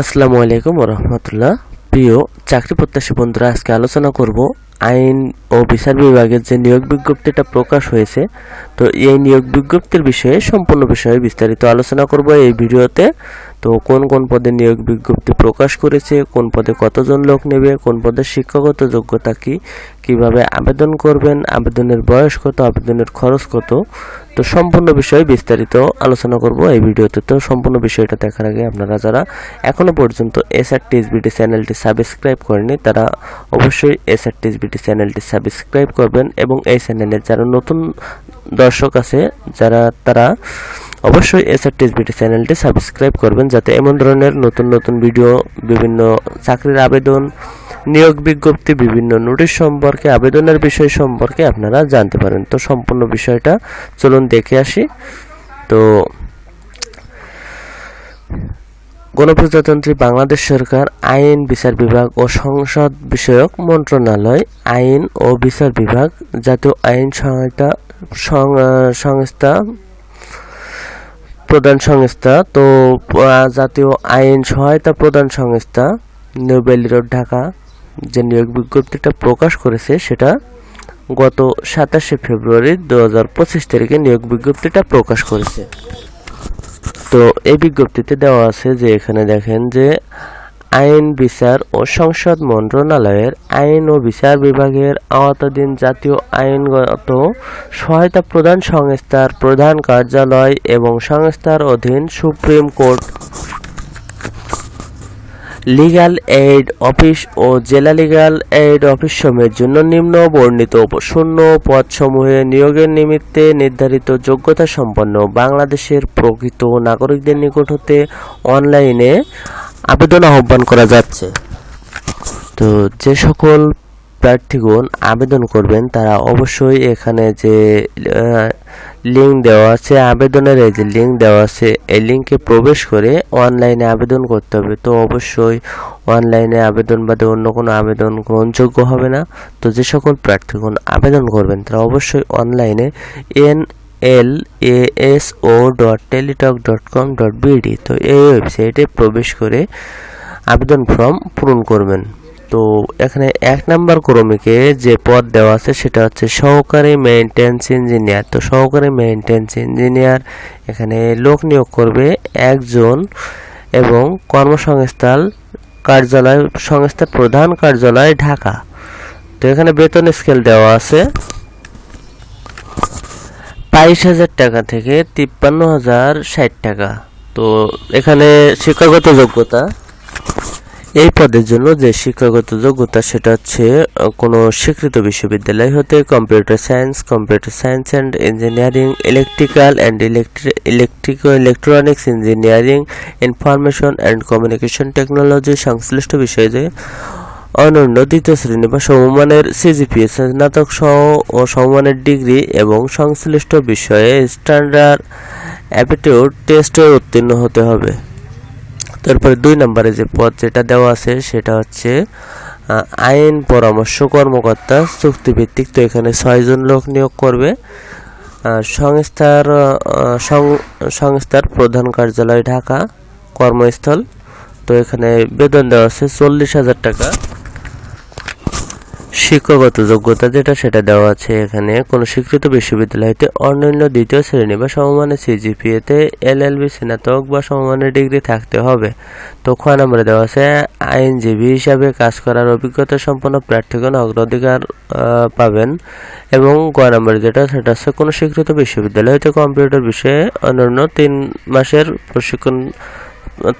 আসসালামু আলাইকুম রহমতুল্লাহ প্রিয় চাকরি প্রত্যাশী বন্ধুরা, আজকে আলোচনা করব আইন ও বিচার বিভাগের যে নিয়োগ বিজ্ঞপ্তিটা প্রকাশ হয়েছে। তো এই নিয়োগ বিজ্ঞপ্তির বিষয়ে সম্পূর্ণ বিষয়ে বিস্তারিত আলোচনা করব এই ভিডিওতে। তো কোন কোন পদে নিয়োগ বিজ্ঞপ্তি প্রকাশ করেছে, কোন পদে কতজন লোক নেবে, কোন পদে শিক্ষাগত যোগ্যতা কি, কীভাবে আবেদন করবেন, আবেদনের বয়স কত, আবেদনের খরচ কত তো সম্পূর্ণ বিষয়ে বিস্তারিত আলোচনা করব এই ভিডিওতে। তো সম্পূর্ণ বিষয়টা দেখার আগে আপনারা যারা এখনও পর্যন্ত এস আর টিএসবিটি চ্যানেলটি সাবস্ক্রাইব করেনি তারা অবশ্যই এস আর টিএসবিটি চ্যানেলটি সাবস্ক্রাইব করবেন এবং এই চ্যানেলে যারা নতুন দর্শক আছে, যারা, তারা অবশ্যই এস আর টিএসবিটি চ্যানেলটি সাবস্ক্রাইব করবেন যাতে এমন ধরনের নতুন নতুন ভিডিও, বিভিন্ন চাকরির আবেদন নিয়োগ বিজ্ঞপ্তি, বিভিন্ন নোটিশ সম্পর্কে, আবেদনের বিষয় সম্পর্কে আপনারা জানতে পারেন। তো সম্পূর্ণ বিষয়টা চলুন দেখে আসি। তো গণপ্রজাতন্ত্রী বাংলাদেশ সরকার, আইন, বিচার বিভাগ ও সংসদ বিষয়ক মন্ত্রণালয়, আইন ও বিচার বিভাগ জাতীয় আইন সহায়তা সংস্থা, প্রধান সংস্থা, তো জাতীয় আইন সহায়তা প্রদান সংস্থা নিউ বেলি রোড ঢাকা যে নিয়োগ বিজ্ঞপ্তিটা প্রকাশ করেছে, সেটা গত সাতাশে ফেব্রুয়ারি দু হাজার পঁচিশ তারিখে নিয়োগ বিজ্ঞপ্তিটা প্রকাশ করেছে। তো এই বিজ্ঞপ্তিতে দেওয়া আছে যে এখানে দেখেন যে আইন, বিচার ও সংসদ মন্ত্রণালয়ের আইন ও বিচার বিভাগের আওতাধীন জাতীয় আইনগত সহায়তা প্রদান সংস্থার প্রধান কার্যালয় এবং সংস্থার অধীন supreme court legal aid office ও জেলা লিগ্যাল এইড অফিস সমূহের জন্য নিম্ন বর্ণিত শূন্য পদসমূহে নিয়োগের নিমিত্তে নির্ধারিত যোগ্যতা সম্পন্ন বাংলাদেশের প্রকৃত নাগরিকদের নিকট হতে অনলাইনে আবেদন আহ্বান করা যাচ্ছে। তো যে সকল প্রার্থীগণ আবেদন করবেন, তারা অবশ্যই এখানে যে লিঙ্ক দেওয়া আছে, আবেদনের এই যে লিঙ্ক দেওয়া আছে, এই লিঙ্কে প্রবেশ করে অনলাইনে আবেদন করতে হবে। তো অবশ্যই অনলাইনে আবেদন বাদে অন্য কোনো আবেদন গ্রহণযোগ্য হবে না। তো যে সকল প্রার্থীগণ আবেদন করবেন, তারা অবশ্যই অনলাইনে N L A S O dot Teletalk dot com dot BD তো এই ওয়েবসাইটে প্রবেশ করে আবেদন ফর্ম পূরণ করবেন। তো এখানে এক নাম্বার ক্রমিকে যে পদ দেওয়া আছে সেটা হচ্ছে সহকারী মেইনটেন্স ইঞ্জিনিয়ার তো সহকারী মেইনটেন্স ইঞ্জিনিয়ার এখানে লোক নিয়োগ করবে একজন এবং কর্মসংস্থান কার্যালয়, সংস্থার প্রধান কার্যালয় ঢাকা। তো এখানে বেতন স্কেল দেওয়া আছে বাইশ হাজার টাকা থেকে তিপ্পান্ন হাজার ষাট টাকা। তো এখানে শিক্ষাগত যোগ্যতা এই পদের জন্য যে শিক্ষাগত যোগ্যতা, সেটা হচ্ছে কোনো স্বীকৃত বিশ্ববিদ্যালয় হতে computer science computer science and engineering, electrical and electric, electronics, engineering, information and communication technology সংশ্লিষ্ট বিষয়ে যে অনন্য দ্বিতীয় শ্রেণি বা সমমানের সিজিপিএ স্নাতক সহ ও সমমানের ডিগ্রি এবং সংশ্লিষ্ট বিষয়ে স্ট্যান্ডার্ড অ্যাপিটিউড টেস্টে উত্তীর্ণ হতে হবে। তারপরে দুই নম্বরে যে পদ যেটা দেওয়া আছে, সেটা হচ্ছে আইন পরামর্শ কর্মকর্তা চুক্তিভিত্তিক, তো এখানে ছয়জন লোক নিয়োগ করবে। সংস্থার সংস্থার প্রধান কার্যালয় ঢাকা কর্মস্থল। তো এখানে বেতন দেওয়া আছে চল্লিশ হাজার টাকা। শিক্ষাগত যোগ্যতা যেটা, সেটা দেওয়া আছে এখানে। কোনো স্বীকৃত বিশ্ববিদ্যালয় হতে অন্যান্য দ্বিতীয় শ্রেণি বা সমমানের সিজিপিএতে এলএলবি স্নাতক বা সমমানের ডিগ্রি থাকতে হবে। তো খ নম্বরে দেওয়া আছে, আইনজীবী হিসাবে কাজ করার অভিজ্ঞতা সম্পন্ন প্রার্থীগণ অগ্রাধিকার পাবেন। এবং গ নম্বরে যেটা, সেটা হচ্ছে কোনো স্বীকৃত বিশ্ববিদ্যালয় হতে কম্পিউটার বিষয়ে অন্যান্য তিন মাসের প্রশিক্ষণ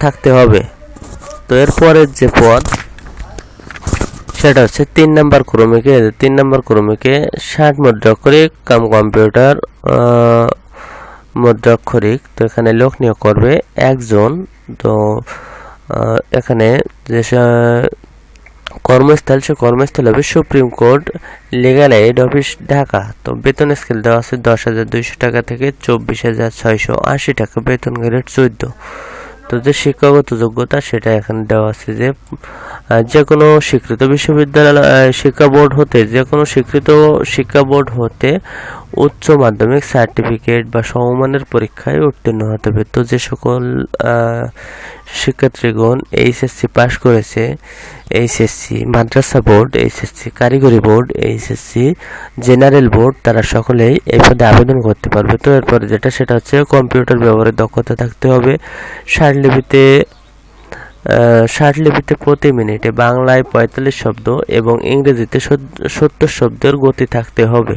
থাকতে হবে। তো এরপরের যে পদ সেটা হচ্ছে তিন নাম্বার ক্রমিকে, তিন নাম্বার ক্রমিকে ষাট মুদ্রাক্ষরিক কাম কম্পিউটার মুদ্রাক্ষরিক। তো এখানে লোক নিয়োগ করবে একজন। তো এখানে যে কর্মস্থল, সে কর্মস্থল হবে supreme court legal aid office Dhaka. তো বেতন স্কেল দেওয়া আছে দশ হাজার দুইশো টাকা থেকে চব্বিশ হাজার ছয়শো আশি টাকা। বেতন গ্রেড চোদ্দ। তো যে শিক্ষাগত যোগ্যতা সেটা এখানে দেওয়া আছে যে যে কোনো স্বীকৃত বিশ্ববিদ্যালয় শিক্ষা বোর্ড হতে যে কোনো স্বীকৃত শিক্ষা বোর্ড হতে উচ্চ মাধ্যমিক সার্টিফিকেট বা সমমানের পরীক্ষায় উত্তীর্ণ হতে হবে। তো যে সকল শিক্ষার্থীগণ এইচএসসি পাশ করেছে এইচএসসি মাদ্রাসা বোর্ড এইচএসসি কারিগরি বোর্ড এইচএসসি জেনারেল বোর্ড তারা সকলেই এই পদে আবেদন করতে পারবে। তো এরপরে যেটা, সেটা হচ্ছে কম্পিউটার ব্যবহারের দক্ষতা থাকতে হবে। ষাটলিপিতে ষাটলিপিতে প্রতি মিনিটে বাংলায় পঁয়তাল্লিশ শব্দ এবং ইংরেজিতে সত্তর শব্দের গতি থাকতে হবে।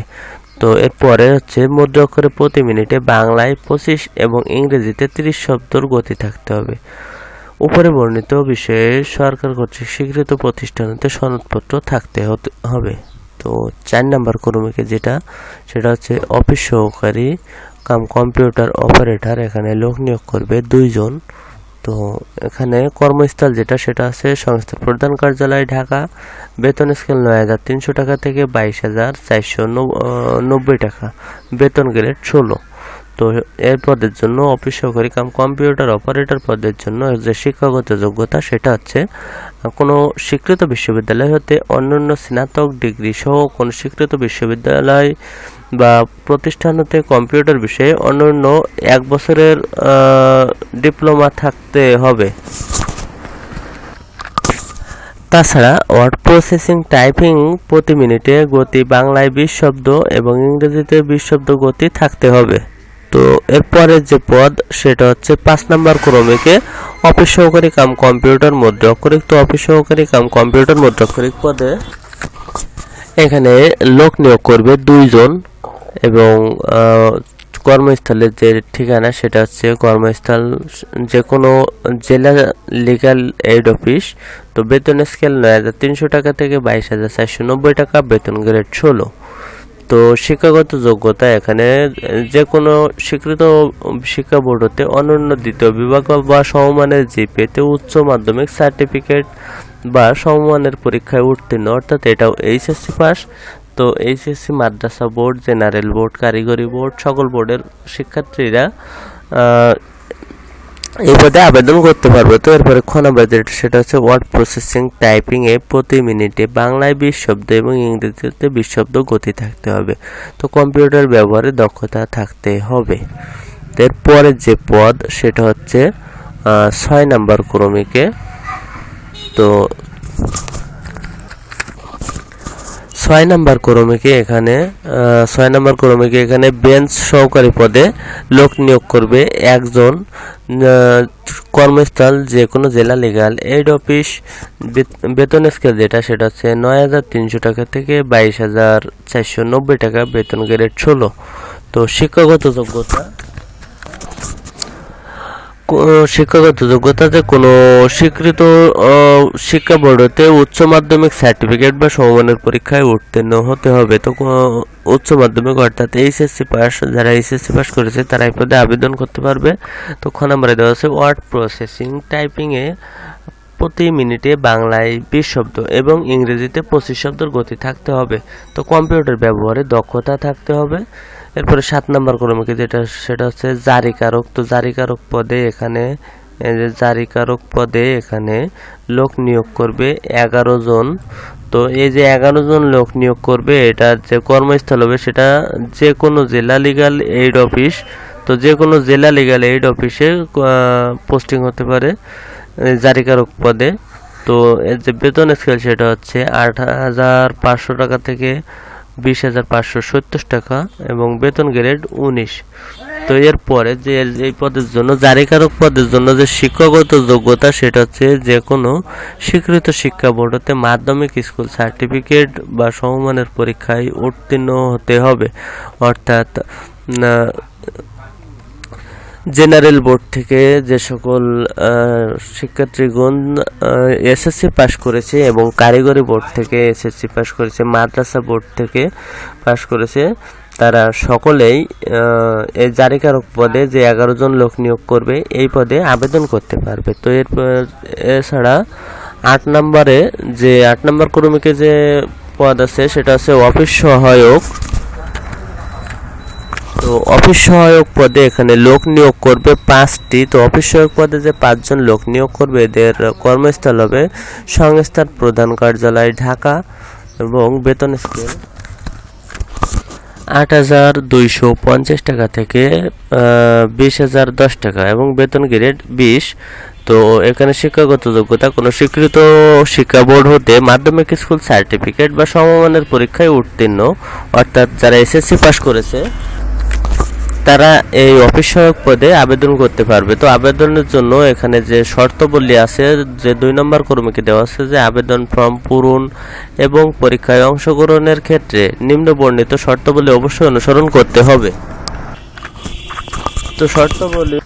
তো এরপরে হচ্ছে মুদ্রা অক্ষরে প্রতি মিনিটে বাংলায় পঁচিশ এবং ইংরেজিতে তিরিশ শব্দর গতি থাকতে হবে। উপরে বর্ণিত বিষয়ে সরকার কর্তৃক স্বীকৃত প্রতিষ্ঠান হতে সনদপত্র থাকতে হবে। তো চার নাম্বার কর্মীকে যেটা, সেটা হচ্ছে অফিস সহকারী কাম কম্পিউটার অপারেটর, এখানে লোক নিয়োগ করবে দুইজন। তো এখানে কর্মস্থল যেটা, সেটা আছে সংস্থার প্রধান কার্যালয় ঢাকা। বেতন স্কেল নয় হাজার তিনশো টাকা থেকে বাইশ হাজার চারশো নব্বই টাকা। বেতন গ্রেড ষোলো। তো এর পদের জন্য অফিস সহকারী কাম, কম্পিউটার অপারেটর পদের জন্য যে শিক্ষাগত যোগ্যতা, সেটা হচ্ছে কোনো স্বীকৃত বিশ্ববিদ্যালয় হতে অন্যান্য স্নাতক ডিগ্রি সহ কোনো স্বীকৃত বিশ্ববিদ্যালয় বা প্রতিষ্ঠান হতে কম্পিউটার বিষয়ে অন্যান্য এক বছরের ডিপ্লোমা থাকতে হবে। তাছাড়া ওয়ার্ড প্রসেসিং, টাইপিং প্রতি মিনিটে গতি বাংলায় বিশ শব্দ এবং ইংরেজিতে বিশ শব্দ গতি থাকতে হবে। তো এরপরে যে পদ, সেটা হচ্ছে পাঁচ নাম্বার ক্রমিকে অফিস সহকারী কাম কম্পিউটার মুদ্রাক্ষরিক তো অফিস সহকারী কাম কম্পিউটার মধ্যে মুদ্রাক্ষরিক পদে এখানে লোক নিয়োগ করবে দুইজন। এবং কর্মস্থলের যে ঠিকানা সেটা হচ্ছে কর্মস্থল যে কোনো জেলা লিগাল এইড অফিস তো বেতন স্কেল নয় হাজার তিনশো টাকা থেকে বাইশ হাজার চারশো নব্বই টাকা, বেতন গ্রেড ষোলো। তো শিক্ষাগত যোগ্যতা এখানে যে কোনো স্বীকৃত শিক্ষা বোর্ড হতে অনন্য দ্বিতীয় বিভাগ বা সমমানের জিপিএতে উচ্চ মাধ্যমিক সার্টিফিকেট বা সমমানের পরীক্ষায় উত্তীর্ণ, অর্থাৎ এটাও এইচএসসি পাস তো এইচএসসি মাদ্রাসা বোর্ড জেনারেল বোর্ড কারিগরি বোর্ড সকল বোর্ডের শিক্ষার্থীরা এই পদে আবেদন করতে পারবে। তো এরপরে খ নম্বর যেটা, সেটা হচ্ছে ওয়ার্ড প্রসেসিং টাইপিং এ প্রতি মিনিটে বাংলায় বিশ শব্দ এবং ইংরেজিতে বিশ শব্দ গতি থাকতে হবে। তো কম্পিউটার ব্যবহারে দক্ষতা থাকতে হবে। এরপরে যে পদ, সেটা হচ্ছে ছয় নাম্বার ক্রমিকে। তো ছয় নাম্বার ক্রমিকে এখানে ছয় নাম্বার ক্রমিকে এখানে বেঞ্চ সহকারী পদে লোক নিয়োগ করবে একজন কর্মস্থল যে কোনো জেলা লিগাল এইড অফিস বেতন স্কেল যেটা সেটা হচ্ছে নয় হাজার তিনশো টাকা থেকে বাইশ হাজার চারশো নব্বই টাকা বেতন গ্রেড ষোলো। তো শিক্ষাগত যোগ্যতা শিক্ষাগত যোগ্যতাতে কোনো স্বীকৃত শিক্ষা বোর্ডতে উচ্চ মাধ্যমিক সার্টিফিকেট বা সমমানের পরীক্ষায় উত্তীর্ণ হতে হবে। তো উচ্চ মাধ্যমিক অর্থাৎ এইচএসসি পাস, যারা এইচএসসি পাস করেছে, তারা এই পদে আবেদন করতে পারবে। তো খ দেওয়া আছে ওয়ার্ড প্রসেসিং টাইপিংয়ে প্রতি মিনিটে বাংলায় বিশ শব্দ এবং ইংরেজিতে পঁচিশ শব্দের গতি থাকতে হবে। তো কম্পিউটার ব্যবহারে দক্ষতা থাকতে হবে। এরপরে সাত নম্বর ক্রমিকে যেটা, সেটা হচ্ছে জারিকারক তো জারিকারক পদে এখানে জারিকারক পদে এখানে লোক নিয়োগ করবে এগারো জন। তো এই যে এগারো জন লোক নিয়োগ করবে, এটা যে কর্মস্থল হবে সেটা যে কোনো জেলা লিগাল এইড অফিস তো যে কোনো জেলা লিগাল এইড অফিসে পোস্টিং হতে পারে জারিকারক পদে। তো এর যে বেতন স্কেল সেটা হচ্ছে আট হাজার পাঁচশো টাকা থেকে বিশ হাজার পাঁচশো সত্তর টাকা এবং বেতন গ্রেড উনিশ। তো এরপরে যে এই পদের জন্য, জারিকারক পদের জন্য যে শিক্ষাগত যোগ্যতা, সেটা হচ্ছে যে কোনো স্বীকৃত শিক্ষা বোর্ডতে মাধ্যমিক স্কুল সার্টিফিকেট বা সমমানের পরীক্ষায় উত্তীর্ণ হতে হবে। অর্থাৎ জেনারেল বোর্ড থেকে যে সকল শিক্ষার্থীগণ এসএসসি পাশ করেছে এবং কারিগরি বোর্ড থেকে এসএসসি পাশ করেছে, মাদ্রাসা বোর্ড থেকে পাশ করেছে, তারা সকলেই এই জারিকারক পদে যে এগারো জন লোক নিয়োগ করবে, এই পদে আবেদন করতে পারবে। তো এর এছাড়া আট নম্বরে যে, আট নম্বর কর্মীকে যে পদ আছে, সেটা হচ্ছে অফিস সহায়ক। তো অফিস সহায়ক পদে এখানে লোক নিয়োগ করবে পাঁচটি। তো অফিস সহায়ক পদে যে পাঁচজন লোক নিয়োগ করবে, এদের কর্মস্থল হবে সংস্থার প্রধান কার্যালয় ঢাকা এবং বেতন স্কেল আট হাজার দুইশো পঞ্চাশ টাকা থেকে বিশ হাজার দশ টাকা এবং বেতন গ্রেড বিশ। তো এখানে শিক্ষাগত যোগ্যতা, কোনো স্বীকৃত শিক্ষা বোর্ড হতে মাধ্যমিক স্কুল সার্টিফিকেট বা সমমানের পরীক্ষায় উত্তীর্ণ। অর্থাৎ যারা এসএসসি পাস করেছে তারা এই অফিস সহায়ক পদে আবেদন করতে পারবে। তো আবেদনের জন্য এখানে যে শর্তাবলী আছে, যে দুই নম্বর কর্মীকে দেওয়া আছে, যে আবেদন ফর্ম পূরণ এবং পরীক্ষায় অংশগ্রহণের ক্ষেত্রে নিম্ন বর্ণিত শর্তাবলী অবশ্যই অনুসরণ করতে হবে। তো শর্তাবলী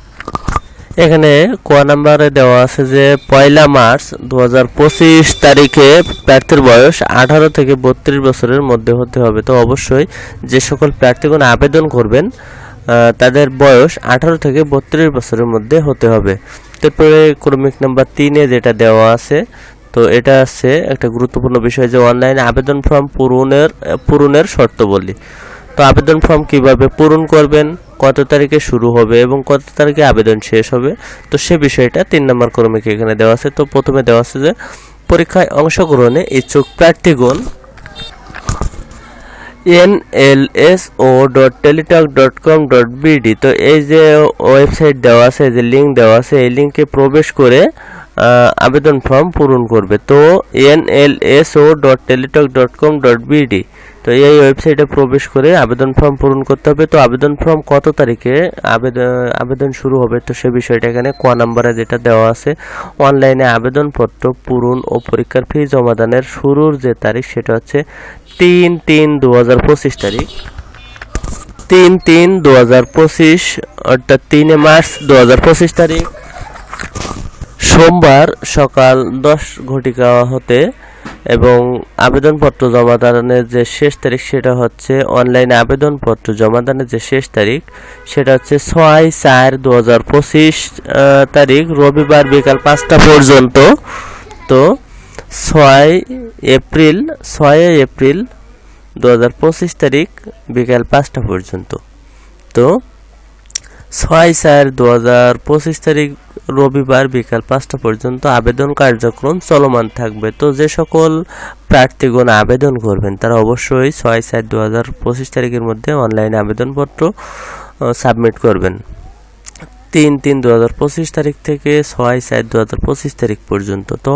এখানে ক নাম্বারে দেওয়া আছে যে, পয়লা মার্চ দু হাজার পঁচিশ তারিখে প্রার্থীর বয়স আঠারো থেকে বত্রিশ বছরের মধ্যে হতে হবে। তো অবশ্যই যে সকল প্রার্থীগণ আবেদন করবেন তাদের বয়স আঠারো থেকে বত্রিশ বছরের মধ্যে হতে হবে। তারপরে ক্রমিক নাম্বার তিনে যেটা দেওয়া আছে, তো এটা আছে একটা গুরুত্বপূর্ণ বিষয় যে অনলাইনে আবেদন ফর্ম পূরণের পূরণের শর্তাবলী। তো আবেদন ফর্ম কীভাবে পূরণ করবেন, কত তারিখে শুরু হবে এবং কত তারিখে আবেদন শেষ হবে, তো সে বিষয়টা তিন নম্বর ক্রমিকে এখানে দেওয়া আছে। তো প্রথমে দেওয়া আছে যে, পরীক্ষায় অংশগ্রহণে ইচ্ছুক প্রার্থীগণ N O dot Teletalk dot com dot BD তো এই যে ওয়েবসাইট দেওয়া আছে, যে লিঙ্ক দেওয়া আছে, এই লিঙ্কে প্রবেশ করে আবেদন ফর্ম পূরণ করবে। তো N L S O dot Teletalk dot com dot BD তো এই ওয়েবসাইটে প্রবেশ করে আবেদন ফর্ম পূরণ করতে হবে। তো আবেদন ফর্ম কত তারিখে আবেদন আবেদন শুরু হবে? তো সে বিষয়টা এখানে ক নাম্বারে যেটা দেওয়া আছে অনলাইনে আবেদনপত্র পূরণ ও পরীক্ষার ফি জমাদানের শুরুর যে তারিখ সেটা হচ্ছে তিন তিন দু হাজার পঁচিশ তারিখ। তিন তিন দু হাজার পঁচিশ, অর্থাৎ তিনে মার্চ দু হাজার পঁচিশ তারিখ। সোমবার সকাল দশ ঘটিকা হতে এবং আবেদনপত্র জমাদানের যে শেষ তারিখ সেটা হচ্ছে অনলাইনে আবেদনপত্র জমাদানের যে শেষ তারিখ, সেটা হচ্ছে ছয় চার দু হাজার পঁচিশ তারিখ রবিবার বিকাল পাঁচটা পর্যন্ত। তো ছয় এপ্রিল ছয় এপ্রিল দু হাজার পঁচিশ তারিখ বিকাল পাঁচটা পর্যন্ত। তো ছয় চার দু হাজার পঁচিশ তারিখ রবিবার বিকাল পাঁচটা পর্যন্ত আবেদন কার্যক্রম চলমান থাকবে। তো যে সকল প্রার্থীগণ আবেদন করবেন, তারা অবশ্যই ছয় চার দু হাজার পঁচিশ তারিখের মধ্যে অনলাইনে আবেদনপত্র সাবমিট করবেন। তিন তিন দু হাজার পঁচিশ তারিখ থেকে ছয় চার দু হাজার পঁচিশ তারিখ পর্যন্ত। তো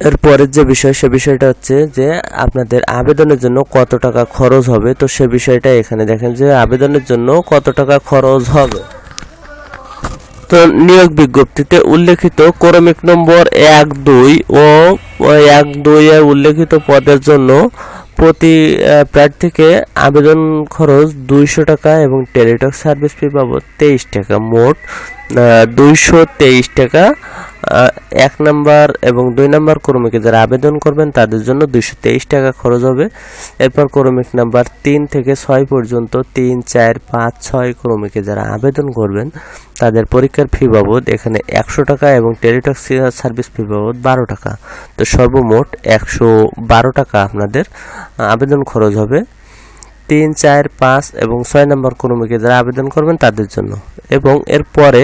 এরপরের যে বিষয়, সে বিষয়টা হচ্ছে যে আপনাদের আবেদনের জন্য কত টাকা খরচ হবে। তো সে বিষয়টা এখানে দেখেন যে আবেদনের জন্য কত টাকা খরচ হবে। তো নিয়োগ বিজ্ঞপ্তিতে উল্লেখিত ক্রমিক নম্বর এক দুই ও এক দুই এ উল্লেখিত পদের জন্য প্রতি প্রার্থীকে আবেদন খরচ দুইশো টাকা এবং টেলিটক সার্ভিস ফি বাবদ তেইশ টাকা। মোট দুইশো তেইশ টাকা। এক নাম্বার এবং দুই নাম্বার ক্রমিকে যারা আবেদন করবেন, তাদের জন্য দুইশো তেইশ টাকা খরচ হবে। এরপর ক্রমিক নাম্বার তিন থেকে ছয় পর্যন্ত তিন, চার, পাঁচ, ছয় ক্রমিকে যারা আবেদন করবেন, তাদের পরীক্ষার ফি বাবদ এখানে একশো টাকা এবং টেলিটক সার্ভিস ফি বাবদ বারো টাকা। তো সর্বমোট একশো বারো টাকা আপনাদের আবেদন খরচ হবে। তিন, চার, পাঁচ এবং ছয় নম্বর ক্রমিকে যারা আবেদন করবেন তাদের জন্য। এবং এরপরে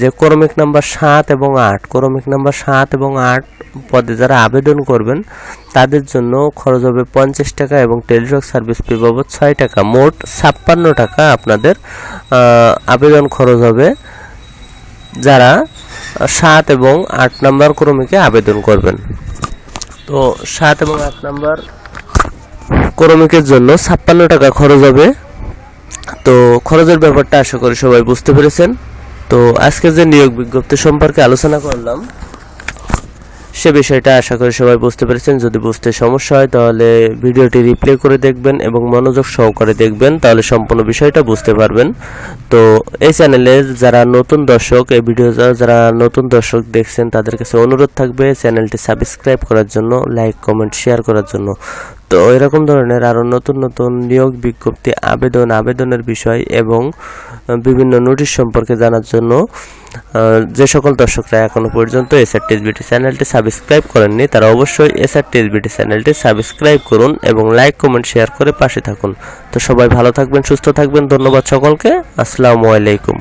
যে ক্রমিক নাম্বার সাত এবং আট, ক্রমিক নাম্বার সাত এবং আট পদে যারা আবেদন করবেন, তাদের জন্য খরচ হবে পঞ্চাশ টাকা এবং টেলিটক সার্ভিস ফি বাবদ ছয় টাকা। মোট ছাপ্পান্ন টাকা আপনাদের আবেদন খরচ হবে যারা সাত এবং আট নাম্বার ক্রমিকে আবেদন করবেন। তো সাত এবং আট নাম্বার ক্রমিকের জন্য ছাপ্পান্ন টাকা খরচ হবে। তো খরচের ব্যাপারটা আশা করি সবাই বুঝতে পেরেছেন। তো আজকে যে নিয়োগ বিজ্ঞপ্তি সম্পর্কে আলোচনা করলাম সে বিষয়টা আশা করি সবাই বুঝতে পেরেছেন। যদি বুঝতে সমস্যা হয়, তাহলে ভিডিওটি রিপ্লে করে দেখবেন এবং মনোযোগ সহকারে দেখবেন, তাহলে সম্পূর্ণ বিষয়টা বুঝতে পারবেন। তো এই চ্যানেলে যারা নতুন দর্শক, এই ভিডিও যারা নতুন দর্শক দেখছেন, তাদের কাছে অনুরোধ থাকবে চ্যানেলটি সাবস্ক্রাইব করার জন্য লাইক কমেন্ট শেয়ার করার জন্য। তো এরকম ধরনের আরও নতুন নতুন নিয়োগ বিজ্ঞপ্তি, আবেদন, আবেদনের বিষয় এবং বিভিন্ন নোটিশ সম্পর্কে জানার জন্য যে সকল দর্শকরা এখনও পর্যন্ত এসআর টিএসবিটি চ্যানেলটি সাবস্ক্রাইব করেননি, তারা অবশ্যই এসআর টিএসবিটি চ্যানেলটি সাবস্ক্রাইব করুন এবং লাইক, কমেন্ট, শেয়ার করে পাশে থাকুন। তো সবাই ভালো থাকবেন, সুস্থ থাকবেন, ধন্যবাদ সকলকে। আসসালামু আলাইকুম।